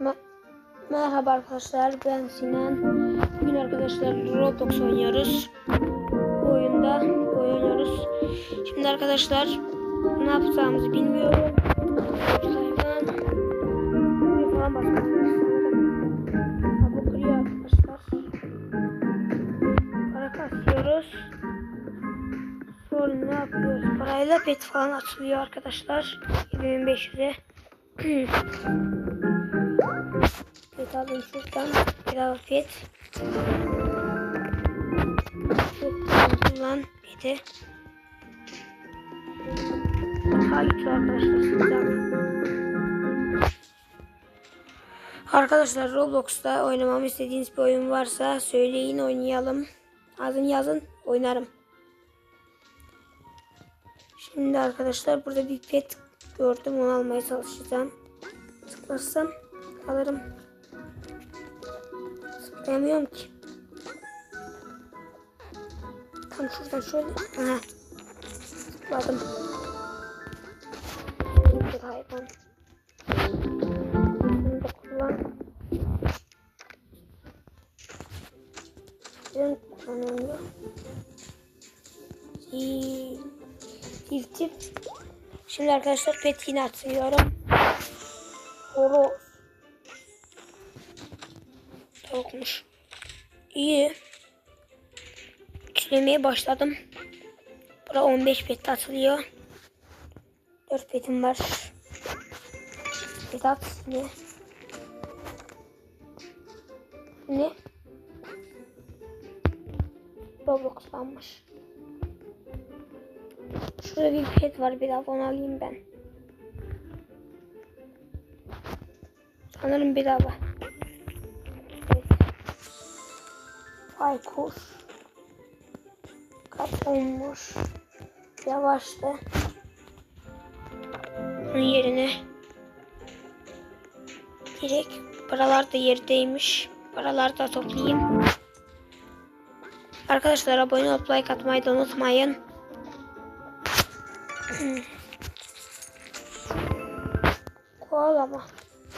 Me- Merhaba arkadaşlar ben Sinan. Bugün arkadaşlar Roblox oynuyoruz. Bu oyunda oynuyoruz. Şimdi arkadaşlar ne yapacağımızı bilmiyorum. Sayfan. Falan bu kırıyor arkadaşlar. Para kasıyoruz. Sonra ne yapıyoruz? Parayla pet falan atılıyor arkadaşlar. 7500'e. pet alayım şuradan. Bir daha pet. Kullan peti. Takip arkadaşlar sizden. Arkadaşlar Roblox'ta oynamamı istediğiniz bir oyun varsa söyleyin oynayalım. Yazın yazın oynarım. Şimdi arkadaşlar burada bir pet gördüm onu almaya çalışacağım. Tıklarsam alırım. Tıklayamıyorum ki. Tam şuradan şöyle. Aha. Tıkladım. Bir hayvan. Bunu da kullan. Ben kullanıyorum. Şimdi arkadaşlar pet yine atıyorum. Horoz. İyi. Yüklemeye başladım. Bura 15 pet atılıyor. 4 petim var. Pet at ne? Ne? Roblox'lanmış. Şurada bir pet var bir daha onu alayım ben. Sanırım bedava. Baykuş. Kaç olmuş. Yavaştı. Bunun yerine direkt paralar da yerdeymiş. Paraları da toplayayım. Arkadaşlar abone olup like atmayı da unutmayın. Koala mı?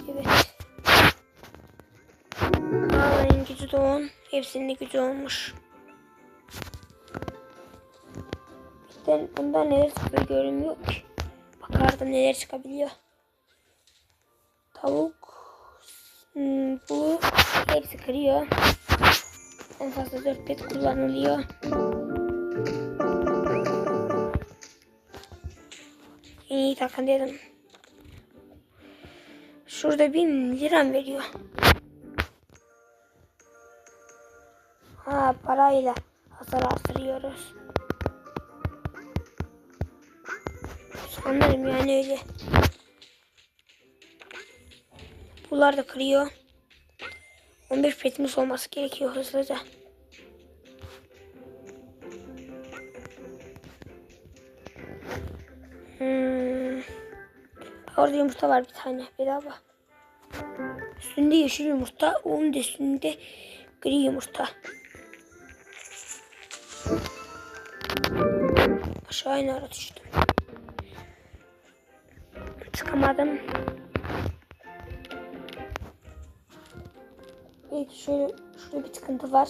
Evet. 10. Hepsinin gücü olmuş. Ben bunda neler çıkıyor görünmüyor ki. Bakardım neler çıkabiliyor. Tavuk. Hmm, bu hepsi kırıyor. En fazla 4 pet kullanılıyor. En iyi dedim. Şurada bin liram veriyor. Ha parayla hasar artırıyoruz. Sanırım yani öyle. Bunlar da kırıyor. 15 petimiz olması gerekiyor hızlıca. Hmm. Orada yumurta var bir tane bedava. Üstünde yeşil yumurta, onun üstünde gri yumurta. Aşağı iner düştüm. Çıkamadım. Belki şöyle şurada bir sıkıntı var.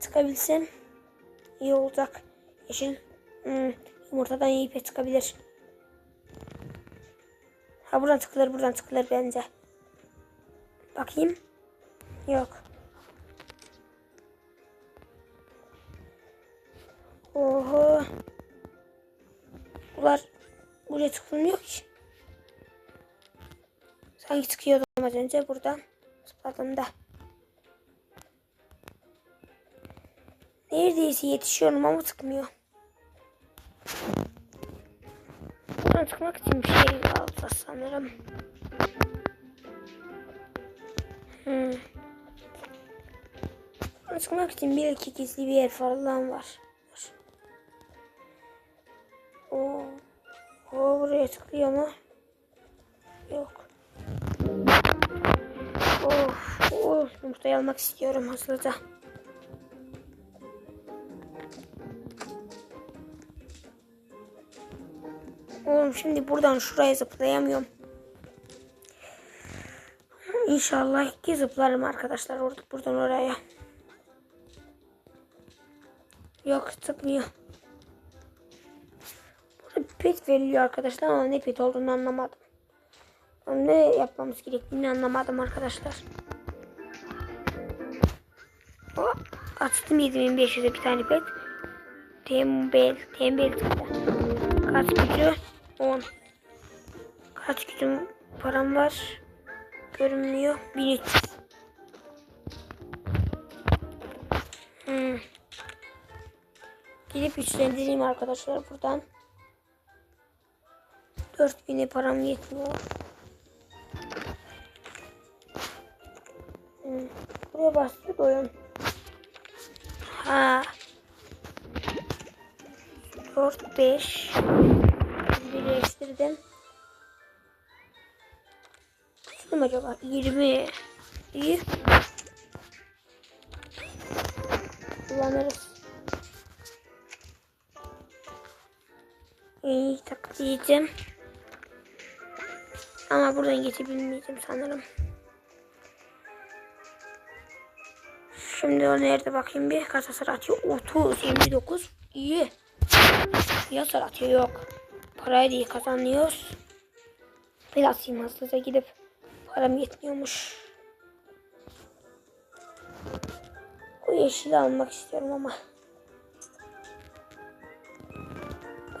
Çıkabilsem iyi olacak. Yeşil hmm, yumurtadan iyi pet çıkabilir. Ha buradan tıkılır buradan tıkılır bence. Bakayım. Yok. Oho. Bunlar buraya tıklanmıyor ki. Sanki çıkıyordum az önce buradan. Zıpladım da. Neredeyse yetişiyorum ama tıkmıyor. Buradan tıkmak için bir şey alacağız sanırım. Hmm. Tıkmak için bir iki gizli bir yer falan var. Oo. Oo, buraya tıklıyor mu? Yok. Of, of, yumurtayı almak istiyorum hızlıca. Oğlum şimdi buradan şuraya zıplayamıyorum. İnşallah ki zıplarım arkadaşlar buradan oraya. Yok zıpmıyor. Burada pet veriliyor arkadaşlar ama ne pet olduğunu anlamadım. Ne yapmamız gerektiğini anlamadım arkadaşlar. O, açtım 7500'e bir tane pet. Tembel, tembel çıktı. Kaç gücü? 10. Kaç gücüm param var? Görünmüyor. 1300. Gidip güçlendireyim arkadaşlar buradan. 4000'e param yetmiyor. Hmm. Buraya bastık oyun. Ha. 4 5 birleştirdim. Şunu acaba 20 iyi. Taklayacağım. Ama buradan geçebilmeyeceğim sanırım. Şimdi o nerede bakayım bir. Kaç hasar atıyor? 30, 29. İyi. İyi hasar atıyor yok. Parayı değil kazanıyoruz. Bir atayım hızlıca gidip. Param yetmiyormuş. Bu yeşili almak istiyorum ama.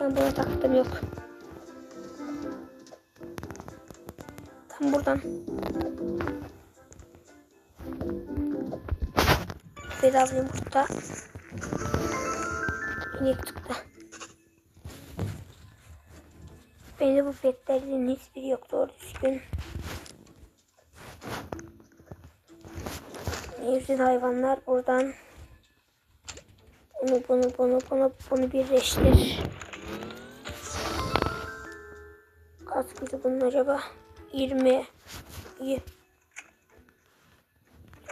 Ben buna taktım yok. Buradan. Bedava yumurta. İnek çıktı. Bende bu petlerden hiçbiri yok doğru düzgün. Evcil hayvanlar buradan. Bunu bunu bunu bunu bunu birleştir. Kaç gücü bunun acaba? 20 iyi.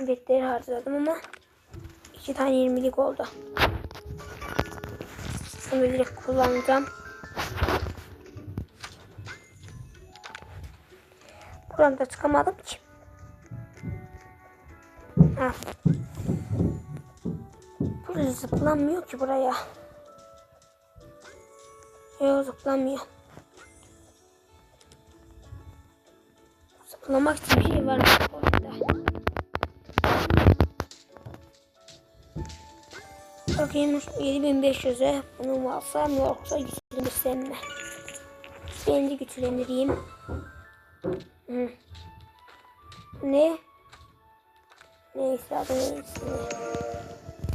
Betleri harcadım ama iki tane 20'lik oldu. Bunu direkt kullanacağım. Buradan da çıkamadım ki. Ha. Buraya zıplanmıyor ki buraya. Yok zıplanmıyor. Zıplamak için bir şey var orada? Bakayım 7500'e bunu mu alsam yoksa güçlendirsem mi? Ben de güçlendireyim. Hı. Ne? Neyse adı neyse.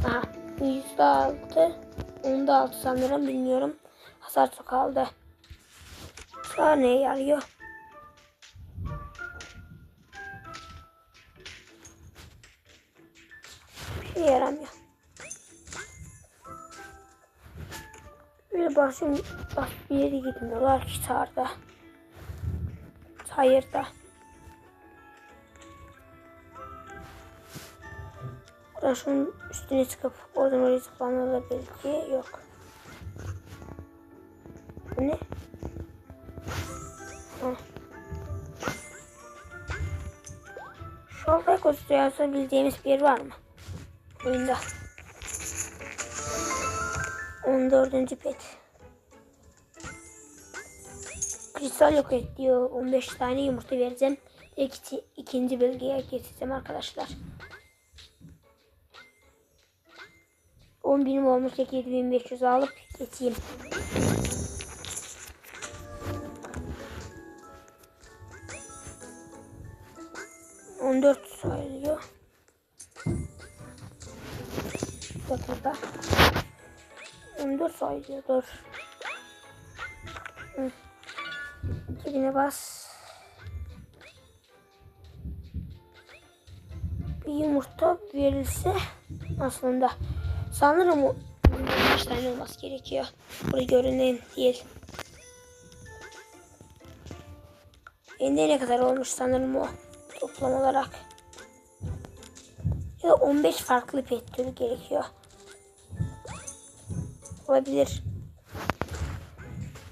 Aha. Yüzde altı. Onda altı sanırım bilmiyorum. Hasar çok aldı. Sonra neye yarıyor? Şey yaramıyor. Bir başım bak bir yere gitmiyorlar ki çağırda. Hayırda. Buradan şunun üstüne çıkıp oradan oraya zıplanmalı belki yok. Bu ne? Ha. Şu olay kozusu yazabileceğimiz bir yer var mı? Oyunda. 14. pet. Kristal yok et diyor. 15 tane yumurta vereceğim. İki, ikinci bölgeye geçeceğim arkadaşlar. 10 binim olmuş 7500 alıp geçeyim. On dört sayılıyor. Dakika. On dört sayılıyor. Dur. Hı. 2000'e bas. Bir yumurta verilse aslında sanırım o kaç tane olması gerekiyor. Burayı görünen değil. Bende ne kadar olmuş sanırım o toplam olarak. Ya da 15 farklı pet türü gerekiyor. Olabilir.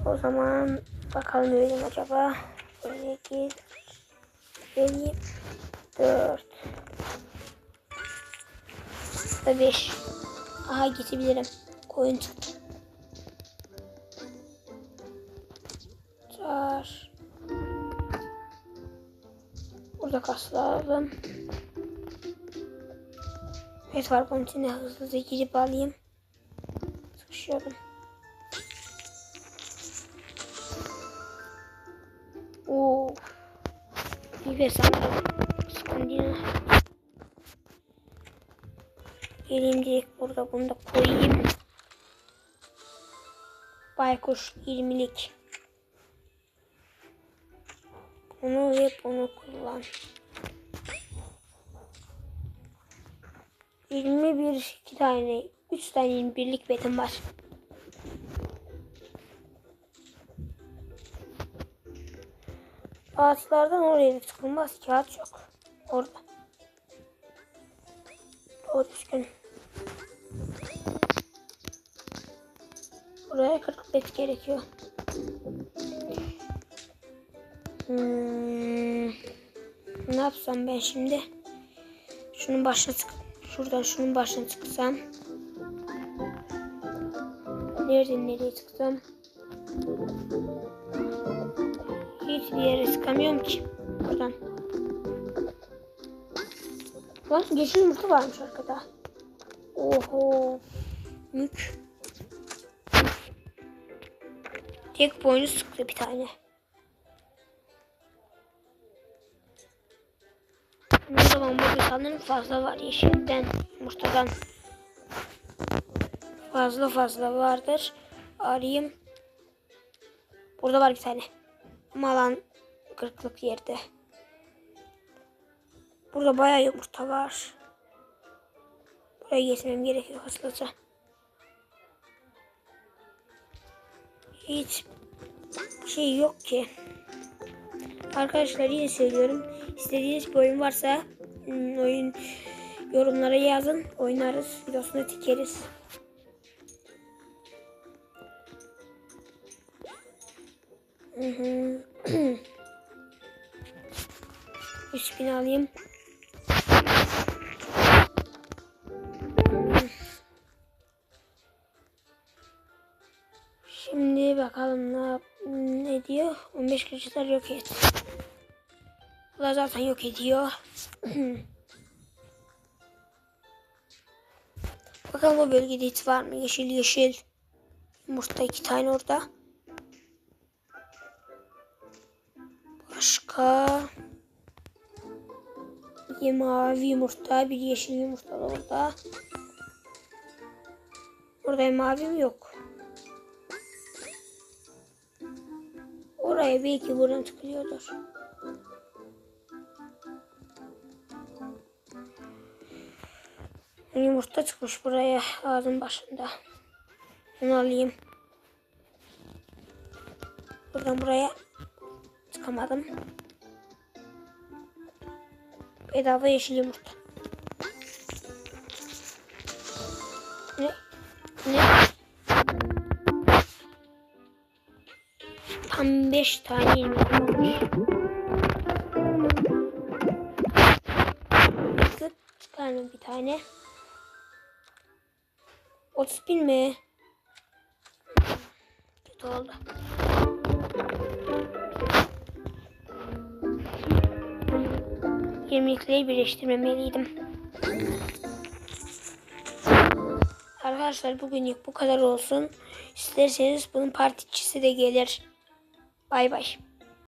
O zaman Bakalım mi acaba? 8 54 ve 5 Aha gidebilirim. Koyun çıktı. Çar. Burada kas lazım. Evet var bunun içine hızlıca girip alayım. Sıkışıyorum. Oo. İyi. Skandinav. Geleyim direkt burada bunu da koyayım. Baykuş 20'lik. Bunu ve bunu kullan. 21 iki tane 3 tane 21'lik betim var. Ağaçlardan oraya da çıkılmaz. Kağıt yok. Orada. O düzgün. Buraya 40 bet gerekiyor. Hmm. Ne yapsam ben şimdi? Şunun başına çık. Şuradan şunun başına çıksam. Nereden nereye çıksam? Hiçbir yere çıkamıyorum ki. Buradan. Lan yeşil yumurta varmış arkada. Oho. Mük. Tek boynu sıktı bir tane. O zaman burada sanırım fazla var yeşilden, yumurtadan. Fazla fazla vardır. Arayayım. Burada var bir tane. Malan kırıklık yerde. Burada bayağı yumurta var. Buraya getirmem gerekiyor hızlıca. Hiç şey yok ki. Arkadaşlar yine söylüyorum. İstediğiniz bir oyun varsa hmm, oyun yorumlara yazın. Oynarız. Videosunu tikeriz. Hı. 3000 alayım. Şimdi bakalım ne ne diyor? 15 kişiler yok et. Bunlar zaten yok ediyor. bakalım o bölgede hiç var mı? Yeşil yeşil. Yumurta iki tane orada. Başka. Bir mavi yumurta, bir yeşil yumurta da orada. Orada mavi mi yok? Oraya belki buradan çıkıyordur. Yumurta çıkmış buraya ağzın başında. Onu alayım. Buradan buraya çıkamadım. Bedava yeşil yumurta. Ne? Ne? Tam 5 tane yumurta olmuş. Kıt çıkardım bir tane. 30 bin mi? Kötü oldu. Yirmilikleri birleştirmemeliydim. Arkadaşlar bugünlük bu kadar olsun. İsterseniz bunun partçisi de gelir. Bay bay.